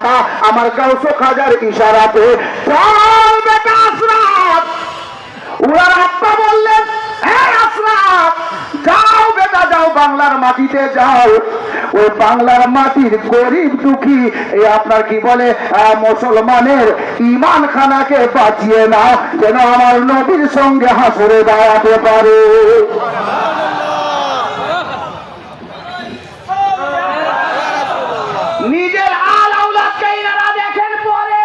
আকা আমার গাউসো খাজার ইশারাতে। চল বেটা হ্যাঁ আশরাফ যাও বেটা, যাও বাংলার মাটিতে যাও। ওই বাংলার মাটির গরিব দুঃখী এই আপনার কি বলে মুসলমানের ইমান খানাকে বাঁচিয়ে নাও, যেন আমার নবীর সঙ্গে হাসরে দাঁড়াতে পারে নিজের আল আউলাদকে ইনারা দেখেন পরে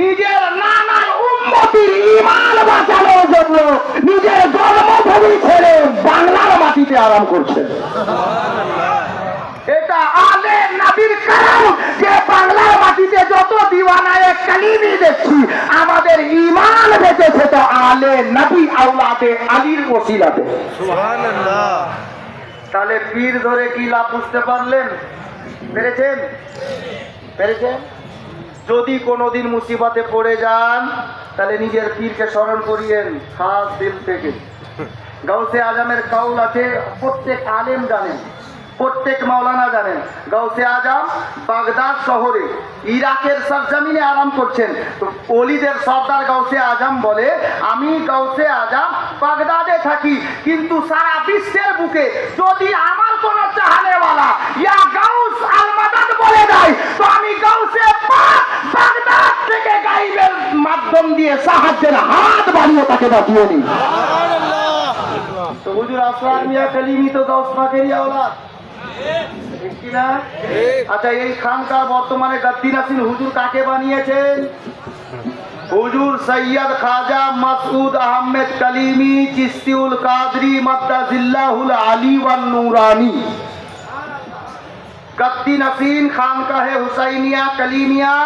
নিজের নানার উন্নতির ইমান বাঁচানোর জন্য নিজের জন্মভূমি ছেড়ে বাংলার মাটিতে আরাম করছে। এটা আলে নাবির কারণ যে বাংলার মাটিতে যত দিওয়ানায় কালিমি দেখছি আমাদের ইমান বেঁচেছে তো আলে নবী আউলাদে আলীর ওসিলাতে। তাহলে পীর ধরে কি লাভ বুঝতে পারলেন? পেরেছেন? পেরেছেন? যদি কোনোদিন মুসিবতে পড়ে যান, তাহলে নিজের পীরকে স্মরণ করিয়েন খাস দিল থেকে। গাউসে আজমের কাউল আছে, প্রত্যেক আলেম জানেন, প্রত্যেক মাওলানা জানেন। গাউসে আজম বাগদাদ শহরে, ইরাকের সরজমিনে আরাম করছেন। তো অলিদের সর্দার গাউসে আজম বলে, আমি গাউসে আজম বাগদাদে থাকি, কিন্তু সারা বিশ্বের বুকে যদি আমার কোন চাহানেওয়ালা ইয়া গাউস আলমাদাদ বলে দেয়, তো আমি গাউসে বাগদাদ থেকে গাইবের মাধ্যম দিয়ে সাহায্যের হাত বাড়িয়ে তাকে বাঁচিয়ে নিই তো হুজুর আসলাম মিয়া কালিমি তো গাউস পাকেরই আওলাদ। আচ্ছা এই খানকার বর্তমানে গাদ্দি নাসিন হুজুর কাকে বানিয়েছেন? হুজুর সৈয়দ খাজা মাসউদ আহমেদ কালিমি, চিস্তিউল কাদরি, মাদ্দাজিল্লাহুল আলী ওয়ান নুরানি। গদ্দি নাসিন খানকাহে হুসাইনিয়া কলিমিয়া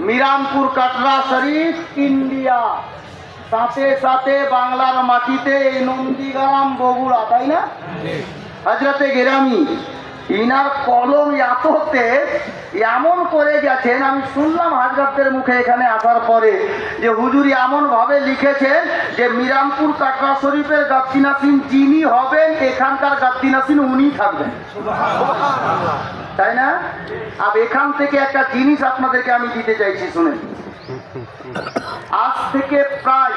মিরামপুর কাটরা শরীফ ইন্ডিয়া সাথে সাথে বাংলার মাটিতে এই নন্দীগ্রাম বগুড়া তাই না হজরতে গেরামি ইনার কলম এততে এমন করে গেছেন, আমি শুনলাম হাজরতের মুখে এখানে আসার পরে, যে হুজুর এমন ভাবে লিখেছেন যে মিরামপুর কাটরা শরীফের গাদ্দিনাসিন যিনি হবেন, এখানকার গাদ্দিনাসিন উনি থাকবেন। তাই না? আর এখান থেকে একটা জিনিস আপনাদেরকে আমি দিতে চাইছি শুনে আজ থেকে প্রায়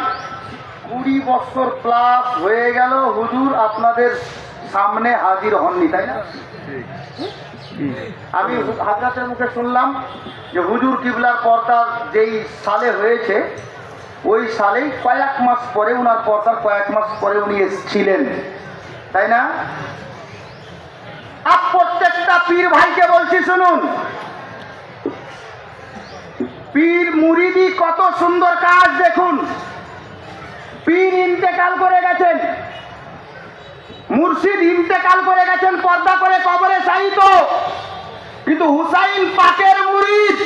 কুড়ি বছর প্লাস হয়ে গেল, হুজুর আপনাদের সামনে হাজির হননি তাই না? আমি হাজরাতের মুখে শুনলাম যে হুজুর কিবলার পর্দার যেই সালে হয়েছে ওই সালেই কয়েক মাস পরে উনার পর্দার কয়েক মাস পরে উনি এসেছিলেন তাই না? আর প্রত্যেকটা পীর ভাইকে বলছি শুনুন। পীর মুরিদি কত সুন্দর কাজ দেখুন। পীর ইন্তেকাল করে গেছেন। মুর্শিদ ইন্তেকাল করে গেছেন, পর্দা করে কবরে সাহিত কিন্তু হুসাইন পাকের মুরিদ,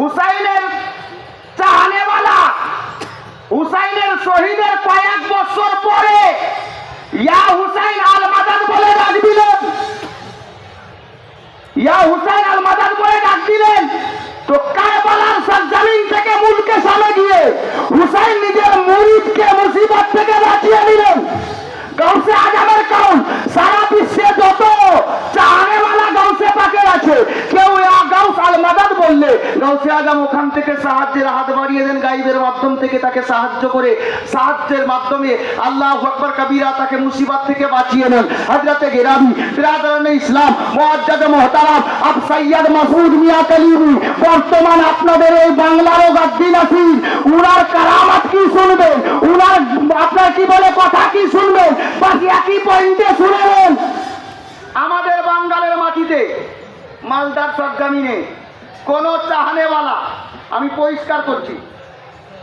হুসাইনের চাহানেওয়ালা, হুসাইনের শহীদের কয়েক বছর পরে ইয়া হুসাইন আল মাদান বলে ডাক দিলেন। ইয়া হুসাইন আল মাদান বলে ডাক দিলেন। তো কারবালার সরজমিন থেকে মুলকে সামনে গিয়ে হুসাইন নিজের মুরিদকে মুসিবত থেকে বাঁচিয়ে নিলেন। গাউসে আজমের কাউন সারা বিশ্বে যত চাহানেওয়ালা গাউসে পাকে আছে, কেউ গাউস আল মাদাদ বললে, গাউসে আজম ওখান থেকে সাহায্যের হাত বাড়িয়ে দেন গাইবের মাধ্যম। থেকে তাকে সাহায্য করে, সাহায্যের মাধ্যমে আল্লাহ আকবর কবিরা তাকে মুসিবত থেকে বাঁচিয়ে নেন। হজরতে গেরামি বিরাদরান ইসলাম, মুআজ্জাদ মোহতারাম, আব সৈয়দ মাসুদ মিয়া কালিমি বর্তমান আপনাদের এই বাংলারও গাদ্দিন আছেন উনার কারামাত কি শুনবেন? উনার আপনার কি বলে কথা কি শুনবেন? বাকি একই পয়েন্টে শুনবেন আমাদের বাঙ্গালের মাটিতে, মালদার সরজামিনে কোন চাহানেওয়ালা, আমি পরিষ্কার করছি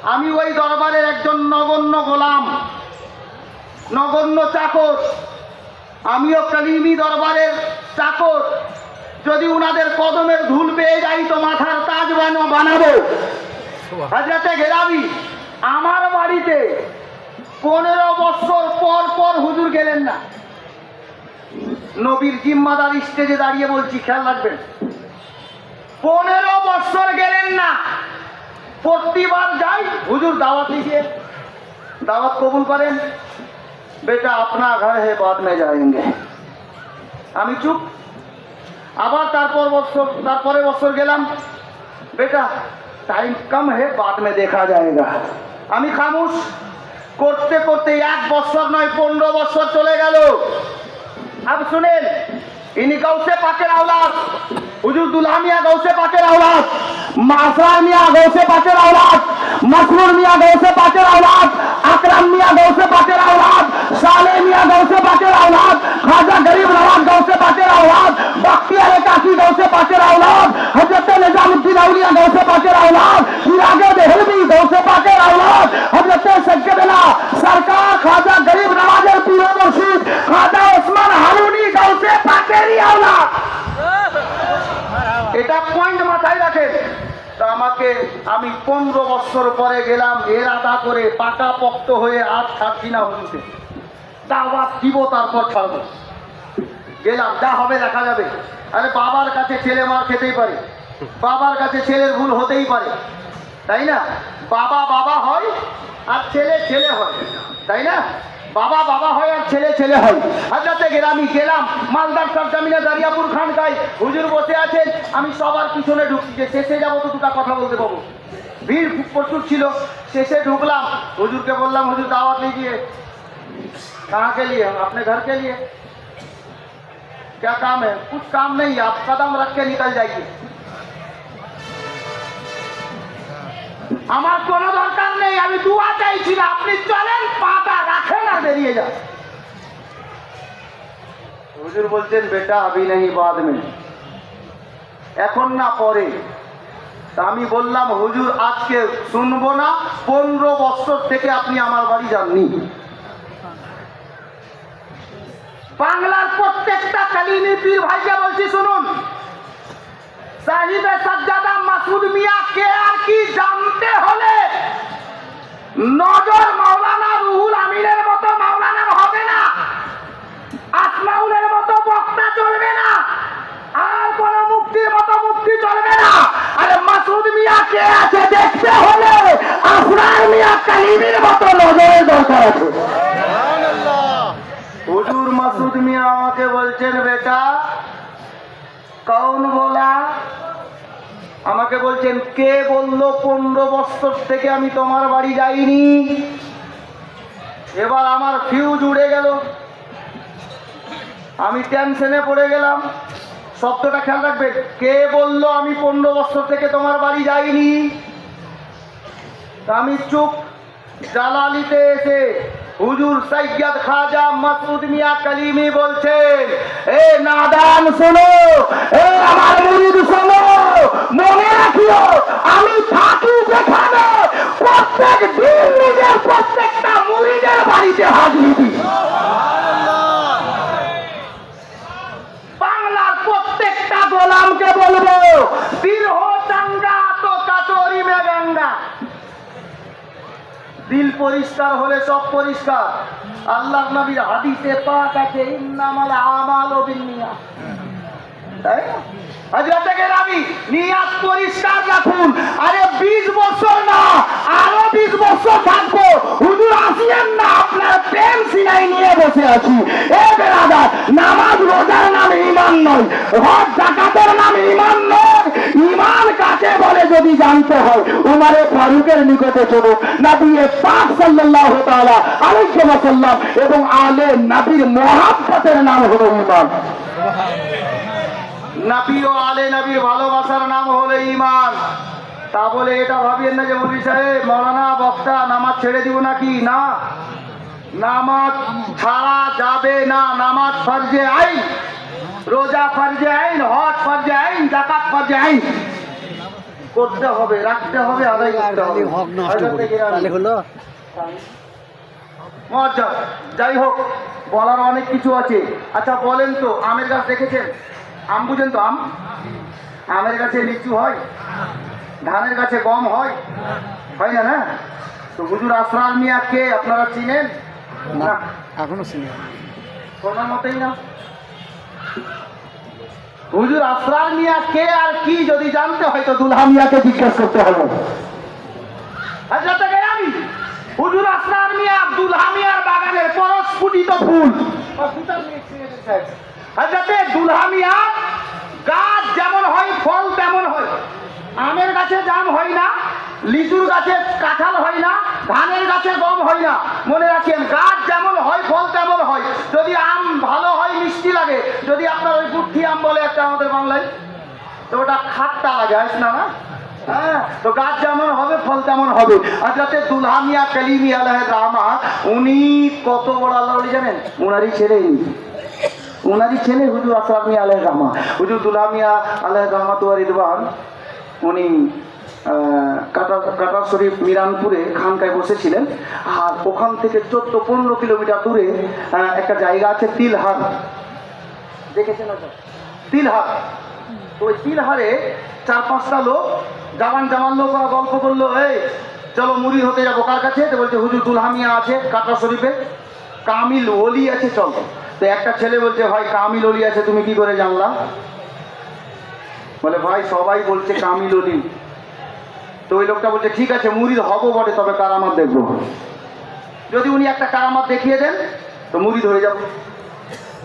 আমি ওই দরবারের একজন নগণ্য গোলাম নগণ্য চাকর। আমিও কালিমি দরবারের চাকর। যদি উনাদের কদমের ধুল পেয়ে যাই তো মাথার তাজ বানো- বানাবো। হাজরাতে গেরাবি আমার বাড়িতে পনেরো বছর পর পর হুজুর গেলেন না। নবীর জিম্মাদার স্টেজে দাঁড়িয়ে বলছি খেয়াল রাখবেন। পনেরো বছর গেলেন না। প্রতিবার যাই, হুজুর দাওয়াত দিয়ে দাওয়াত কবুল করেন। বেটা আপনা ঘরে হে বাদ মে যায়গে আমি চুপ। আবার তারপর বছর তারপরে বছর গেলাম। বেটা টাইম কম হে বাদ মে দেখা যায়গা আমি খামুশ। করতে করতে এক বছর নয়, পনেরো বছর চলে গেল। আর শুনেন, ইনি গাউসে পাকের আওলাদ। হুজুর দুলহামিয়া গাউসে পাকের আওলাদ। मासरा मिया गौसे पाटेर औलाद मसरूर मिया गौसे पाटेर औलाद अकरम मिया गौसे पाटेर औलाद साले मिया गौसे पाटेर औलाद खाजा गरीब नवाज़ गौसे पाटेर औलाद बख्ती बख्तियार काकी गौसे पाटेर औलाद हज़रत निजामुद्दीन औलिया गौसे पाटेर औलाद इरागे देहलवी गौसे पाटेर औलाद हज़रत सज्जदना, सरकार खाजा गरीब नवाज़ पीरो मुर्शीद खाजा उस्मान हारूनी गौसे पाटेरी औलाद। আমাকে আমি পনেরো বছর পরে গেলাম, এর আদা করে পাকা পক্ত হয়ে আর ছাড়ছি না হচ্ছে। দাওয়াত দিব তারপর ছাড়বো গেলাম, যা হবে দেখা যাবে। আরে বাবার কাছে ছেলে মার খেতেই পারে। বাবার কাছে ছেলের ভুল হতেই পারে। তাই না? বাবা বাবা হয় আর ছেলে ছেলে হয়। তাই না? বাবা বাবা হয় আর ছেলে ছেলে হয় হাজরাতে গেলামি গেলাম মালদার সব জামিনে দারিয়াপুর খানকায় হুজুর বসে আছেন আমি সবার পিছনে ঢুকছি যে শেষে যাবো তো দুটা কথা বলতে পাবো ভিড় খুব প্রচুর ছিল শেষে ঢুকলাম হুজুরকে বললাম হুজুর দাওয়াত लीजिए कहाँ के लिए अपने घर के लिए क्या काम है कुछ काम नहीं है आप कदम रख के निकल जाइए আমার কোনো দরকার নেই, আমি দুয়া চাইছি না, আপনি চলেন, পাটা রাখেন আর বেরিয়ে যান। হুজুর বলছেন, বেটা, আবি নেই বাদ মে। এখন না পরে। তা আমি বললাম, হুজুর, আজকে শুনব না, পনেরো বছর থেকে আপনি আমার বাড়ি যাননি। বাংলার প্রত্যেকটা কালিনী পীর ভাইকে বলছি, শুনুন। সাহিবে সাজ্জাদা মাসুদ মিয়া, কে আর কি জানতে হলে? নজর মাওলানা রুহুল আমিনের মতো মাওলানার হবে না। আসমাউলের মতো বক্তা চলবে না। আর কোন মুক্তির মতো মুক্তি চলবে না। আরে মাসুদ মিয়া কে আছে দেখতে হলে? আফরার মিয়া কালিমের মতো নজরের দরকার আছে। হুজুর মাসুদ মিয়া আমাকে বলছেন, বেটা কৌন বলা, আমাকে বলছেন, কে বলল পনেরো বছর থেকে আমি তোমার বাড়ি যাইনি? এবার আমার ফিউজ উড়ে গেল। আমি টেনশনে পড়ে গেলাম। শব্দটা খেয়াল রাখবে কে বলল আমি পনেরো বছর থেকে তোমার বাড়ি যাইনি? আমি চুপ জালালিতে এসে হুজুর সৈয়দ খাজা মাসুদ মিয়া কালিমি বলছেন, এ নাদান শোনো, এ আমার মুরিদ শোনো, মনে রাখিও, আমি থাকি যেখানে প্রত্যেক দিন নিজের প্রত্যেকটা মুরিদের বাড়িতে হাজিরি দিই বাংলার প্রত্যেকটা গোলামকে বলব দিল হো চাঙ্গা তো কাচরি মে গঙ্গা দিল পরিষ্কার হলে সব পরিষ্কার। আল্লাহ নবীর হাদিসে পাক আছে ইন্নামাল আমাল ও বিন্নিয়াত তাই না? গেরামি নিয়াত পরিষ্কার রাখুন। আরে 20 বছর না, আরও 20 বছর থাকব। হুজুর আসিয়েন না, আপনার প্রেম সিলাই নিয়ে বসে আছি। এ বেরাদার নামাজ রোজার নাম ঈমান নয়, হজ যাকাতের নাম ঈমান নয়। ঈমান কাকে বলে যদি জানতে হয়? উমারে ফারুকের নিকটে চলো। নবী পাক সাল্লাল্লাহু তাআলা আলাইহি ওয়াসাল্লাম এবং আলে নবীর মহাব্বতের নাম হলো ঈমান। নাবি ও আলে নবীর ভালোবাসার নাম হলো ইমান তা বলে এটা ভাবিয়েন না যে মৌলী সাহেব মৌলানা বক্তা নামাজ ছেড়ে দিব নাকি? না। নামাজ ছাড়া যাবে না। নামাজ ফরজে আইন। রোজা ফরজে আইন হজ ফরজে আইন জাকাত ফরজে আইন। করতে হবে রাখতে হবে আদায় করতে হবে। হক নষ্ট করি। তাহলে হলো? মজা যাই হোক বলার অনেক কিছু আছে। আচ্ছা বলেন তো আমের গাছ দেখেছেন আম বুঝেন তো আম? আমের গাছে লিচু হয় ধানের গাছে গম হয় হয় না না? তো হুজুর আসরার মিয়া কে? আপনারা চিনেন? না এখনও চিনি কোনো মতেই না? হুজুর আসরার মিয়া কে আর কি যদি জানতে হয় তো দুলহা মিয়াকে জিজ্ঞেস করতে হবে। হাজরাতে গেলামি। হুজুর আসরার মিয়া দুলহা মিয়ার বাগানের পরস্ফুটিত ফুল। হাজরাতে দুলহামিয়া, গাছ যেমন হয়, ফল তেমন হয়। আমের গাছে জাম হয় না, লিচুর গাছে কাঁঠাল হয় না, ধানের গাছে গম হয় না। মনে রাখেন, গাছ যেমন হয়, ফল তেমন হয়। যদি আম ভালো হয়, মিষ্টি লাগে, যদি আপনার ওই বুদ্ধি আম বলে একটা আমাদের বাংলায়, তো ওটা খাট্টা লাগে, হয় না না? হ্যাঁ তো গাছ যেমন হবে, ফল তেমন হবে। আর যাতে দুলহামিয়া কালিমি আলাহ রামা উনি কত বড় আল্লাহ জানেন? উনারই ছেলে ইনি। উনারই ছেলে হুজুর আসলাম মিয়া আলাহ রাহমা। হুজুর দুলহামিয়া আলাহ রহমাতুয়ার ইদবান উনি কাটা কাটা শরীফ মিরানপুরে খানকায় বসেছিলেন। আর ওখান থেকে চোদ্দ পনেরো কিলোমিটার দূরে একটা জায়গা আছে তিলহার। দেখেছেন ওটা? তিলহার। তো ওই তিলহারে চার পাঁচটা লোক জামান জামান লোক ওরা গল্প করল, এই, চলো মুড়ি হতে যাব কার কাছে? বলছে, হুজুর দুলহামিয়া আছে কাটা শরীফে। কামিল ওলি আছে, চলো। তো একটা ছেলে বলছে, ভাই, কামিল ওলি আছে, তুমি কি করে জানলা? বলে, ভাই, সবাই বলছে কামিল ওলি তো ওই লোকটা বলছে, ঠিক আছে মুড়িদ হব বটে, তবে কারামাত দেখব। যদি উনি একটা কারামাত দেখিয়ে দেন, তো মুড়ি ধরে যাব।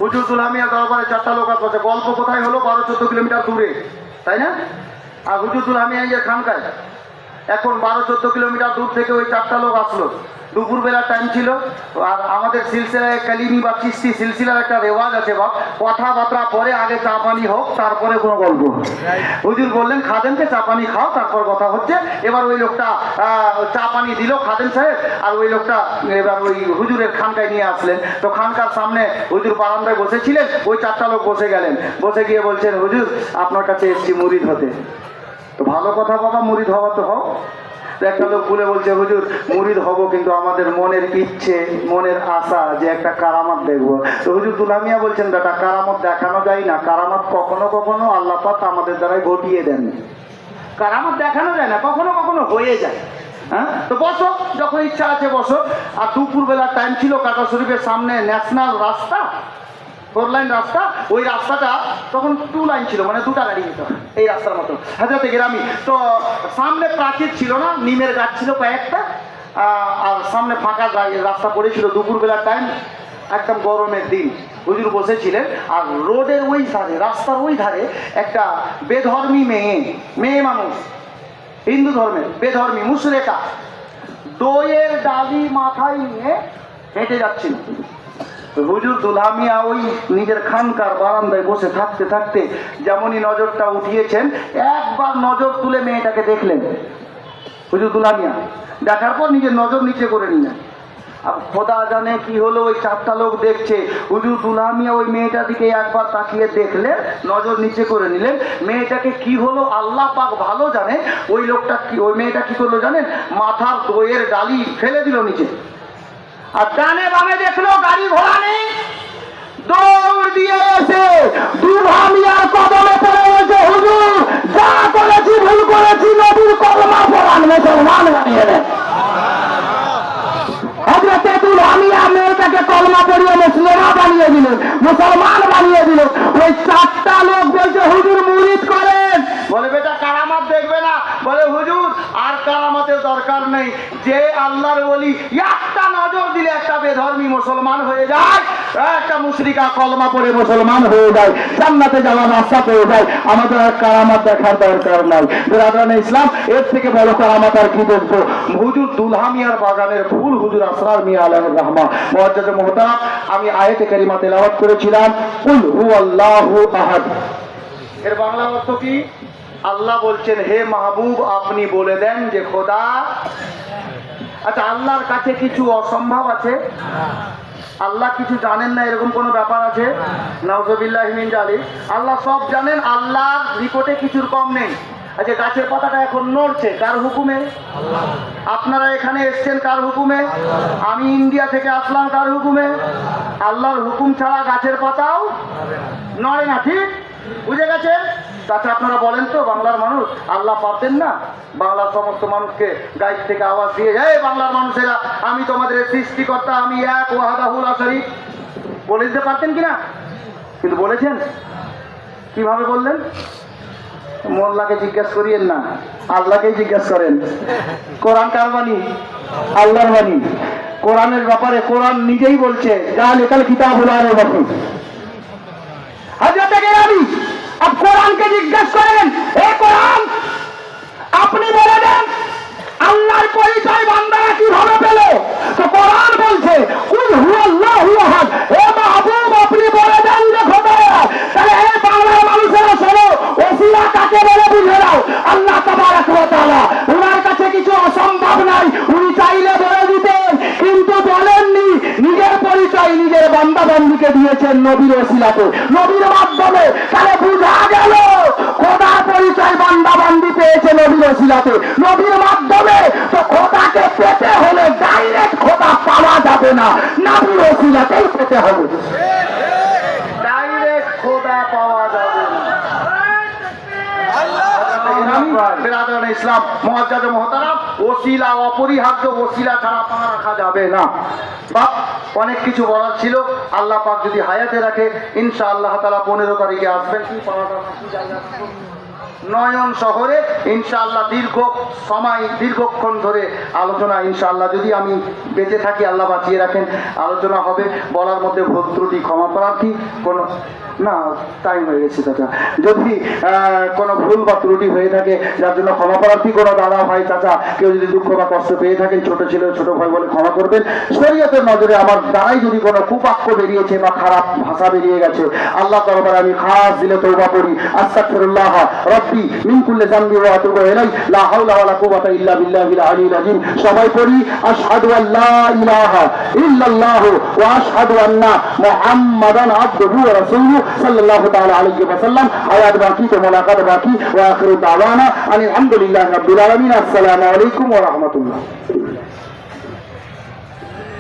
হুজুর দুলহামিয়া দরবারে চারটা লোক আসছে গল্প কোথায় হলো? বারো, চোদ্দ কিলোমিটার দূরে। তাই না? আর হুজুর দুলহামিয়া খানকায়, এখন বারো, চোদ্দ কিলোমিটার দূর থেকে ওই চারটা লোক আসলো। দুপুরবেলার টাইম ছিল। আর আমাদের সিলসিলায় কালিমি বা চিস্তি সিলসিলার একটা রেওয়াজ আছে বা কথাবার্তা পরে আগে চা পানি হোক, তারপরে কোনো গল্প। হুজুর বললেন খাদেনকে চা পানি খাও, তারপর কথা হচ্ছে। এবার ওই লোকটা চা পানি দিল খাদেন সাহেব, আর ওই লোকটা, এবার ওই হুজুরের খানকায় নিয়ে আসলেন। তো খানকার সামনে হুজুর বারান্দায় বসেছিলেন, ওই চারটা লোক বসে গেলেন। বসে গিয়ে বলছেন, হুজুর, আপনার কাছে এসছি মুরিদ হতে। তো ভালো কথা বাবা, মুরিদ হওয়া তো তো একটা লোক বলে বলছে, হুজুর, মুরিদ হব কিন্তু আমাদের মনের ইচ্ছে, মনের আশা যে একটা কারামাত দেখব। তো হুজুর দুলামিয়া বলছেন, বেটা, কারামত দেখানো যায় না। কারামাত কখনো কখনো আল্লাহ পাক আমাদের দ্বারাই ঘটিয়ে দেন। কারামত দেখানো যায় না, কখনো কখনো হয়ে যায়। হ্যাঁ? তো বসো, যখন ইচ্ছা আছে বসো। আর দুপুর বেলার টাইম ছিল কাটা শরীফের সামনে ন্যাশনাল রাস্তা। ফোর লাইন রাস্তা, ওই রাস্তাটা তখন টু লাইন ছিল মানে দুটা গাড়ি যেত এই রাস্তার মতো হাজাতে গ্রামই তো সামনে প্রাচীর ছিল না, নিমের গাছ ছিল কয়েকটা আর সামনে ফাঁকা রাস্তা পড়েছিল দুপুরবেলার টাইম একদম গরমের দিন। হুজুর বসেছিলেন, আর রোডের ওই ধারে, রাস্তার ওই ধারে একটা বেধর্মী মেয়ে মেয়ে মানুষ, হিন্দু ধর্মের, বেধর্মী মুসরেকা দইয়ের ডালি মাথায় নিয়ে হেঁটে যাচ্ছিল। হুজুর দুলহামিয়া ওই নিজের খানকার বারান্দায় বসে থাকতে থাকতে যেমনই নজরটা উঠিয়েছেন, একবার নজর তুলে মেয়েটাকে দেখলেন। হুজুর দুলহামিয়া, দেখার পর নিজের নজর নিচে করে নিলেন। আর খোদা জানে কি হলো, ওই চারটা লোক দেখছে। হুজুর দুলহামিয়া ওই মেয়েটার দিকে একবার তাকিয়ে দেখলেন, নজর নিচে করে নিলেন। মেয়েটাকে কি হলো, আল্লাহ পাক ভালো জানে। ওই লোকটা কি, ওই মেয়েটা কি করল জানেন? মাথার দইয়ের ডালি ফেলে দিল নিচে। আর ডানে বামে দেখল গাড়ি ঘোড়া নেই। দৌড় দিয়ে এসে দুর্ভামিয়ার কদমে পড়ে গেছে হুজুর। যা করেছি ভুল করেছি, নবীর কলমা পড়ান মুসলমান বানিয়ে দেন হজরতে মেয়েটাকে কলমা পড়িয়ে বানিয়ে দিলেন, মুসলমান বানিয়ে দিল ওই চারটা লোক বলছে, হুজুর মুরিদ করেন বলে, বেটা, কারামাত দেখবে না। বলে, হুজুর কারামাতের দরকার নেই। যে আল্লাহর বলি একটা নজর দিলে একটা বেধর্মী মুসলমান হয়ে যায়, একটা মুশরিকা কলমা পড়ে মুসলমান হয়ে যায়, জান্নাতে যাওয়ার রাস্তা পেয়ে যায়। আমাদের আর কারামাত দেখার দরকার নাই। বেরাদান ইসলাম, এর থেকে বড় কারামাত আর কি দেখব? হুজুর দুলহামিয়ার বাগানের ফুল হুজুর আসরার মিয়া আলহ রহমা মহাজ্জাদ মোহতারাম, আমি আয়েতে কারিমা তেলাওয়াত করেছিলাম, কুল হু আল্লাহু আহাদ। এর বাংলা অর্থ কি? আল্লাহ বলছেন, হে মাহবুব, আপনি বলে দেন যে খোদা আচ্ছা আল্লাহর কাছে কিছু অসম্ভব আছে? আল্লাহ কিছু জানেন না, এরকম কোনো ব্যাপার আছে? নওজবিল্লাহ হিমিন জালি আল্লাহ সব জানেন, আল্লাহর রিপোর্টে কিছুর কম নেই। আচ্ছা গাছের পাতাটা এখন নড়ছে, কার হুকুমে? আপনারা এখানে এসছেন কার হুকুমে? আমি ইন্ডিয়া থেকে আসলাম কার হুকুমে? আল্লাহর হুকুম ছাড়া গাছের পাতাও নড়ে না, ঠিক? বুঝে গেছেন? তাতে আপনারা বলেন তো, বাংলার মানুষ, আল্লাহ পারতেন না? বাংলার সমস্ত মানুষকে গাইড থেকে আওয়াজ দিয়ে যায় বাংলার মানুষেরা, আমি তোমাদের সৃষ্টিকর্তা, আমি এক ওয়াহাদাহুল আসারি বলে দিতে পারতেন কিনা? কিন্তু বলেছেন। কীভাবে বললেন? মোল্লাকে জিজ্ঞাসা করিয়েন না, আল্লাহকেই জিজ্ঞাসা করেন। কোরআন কার বাণী? আল্লাহর বাণী। কোরআনের ব্যাপারে কোরআন নিজেই বলছে যা লেখাল কিতাব হলো আর বাকি হাজরতে গেরানি আর কোরআনকে জিজ্ঞেস করেন, এ কোরআন, আপনি বলে দেন, আল্লাহর পরিচয় বান্দারা কীভাবে পেল? তো কোরআন বলছে, কুল হুয়াল্লাহু আহাদ এ মাহবুব, আপনি বলে দেন যে খোদায়া তাহলে এই বাংলার মানুষেরা শোনো, ওসিলা কাকে বলে বুঝে নাও। আল্লাহ তাবারক ওয়া তাআলা ওনার কাছে কিছু অসম্ভব নাই, উনি চাইলে বলে দিতেন, কিন্তু বলেননি। নিজের পরিচয় নিজের বান্দা বান্দিকে দিয়েছেন। নবীর ওসিলাতে, নবীর মাধ্যমে তাহলে বুঝা গেল, খোদা পরিচয় বান্দা বান্দি পেয়েছে নবীর ওসিলাতে। নবীর মাধ্যমে তো খোদাকে পেতে হলে ডাইরেক্ট খোদা পাওয়া যাবে না, নবীর ওসিলাতেই পেতে হবে ডাইরেক্ট খোদা পাওয়া যাবে না বেরাদান ইসলাম মহাজাদ মহতারাম, ওসিলা অপরিহার্য, ওসিলা ছাড়া পা রাখা যাবে না। বা, অনেক কিছু বলার ছিল, আল্লাহ পাক যদি হায়াতে রাখে ইনশা আল্লাহ তালা পনেরো তারিখে আসবেন। নয়ন শহরে, ইনশাআল্লাহ দীর্ঘ সময়, দীর্ঘক্ষণ ধরে আলোচনা, ইনশাআল্লাহ যদি আমি বেঁচে থাকি, আল্লাহ বাঁচিয়ে রাখেন। আলোচনা হবে, বলার মধ্যে ভুল ত্রুটি, ক্ষমা প্রার্থী, কোনো না টাইম হয়ে গেছে চাচা। যদি কোনো ভুল বা ত্রুটি হয়ে থাকে, যার জন্য ক্ষমা প্রার্থী কোনো দাদা ভাই চাচা? কেউ যদি দুঃখ বা কষ্ট পেয়ে থাকেন, ছোট ছেলে ছোট ভাই বলে ক্ষমা করবেন। শরীয়তের নজরে আমার দ্বারাই যদি কোনো কুবাক্য বেরিয়েছে বা খারাপ ভাষা বেরিয়ে গেছে আল্লাহ দরবারে আমি খাস দিলে তৌবা করি। আস্তাগফিরুল্লাহ, রব্বি মিন কুল্লি যামবি ওয়া আতুবু ইলাই লা হাওলা ওয়ালা কুওয়াতা ইল্লা বিল্লাহিল আলিয়্যিল আযীম। সবাই পড়ি, আশহাদু আল ইলাহা ইল্লাল্লাহ ওয়া আশহাদু আন্না মুহাম্মাদান আবদুহু ওয়া রাসূলুহু। সাল্লাল্লাহু তাআলা আলাইহি ওয়া সাল্লাম হায়াত বাকি তো মুলাকাত বাকি ওয়া আখিরু দাওয়ানা আলহামদুলিল্লাহি রাব্বিল আলামিন আসসালামু আলাইকুম ওয়া রাহমাতুল্লাহ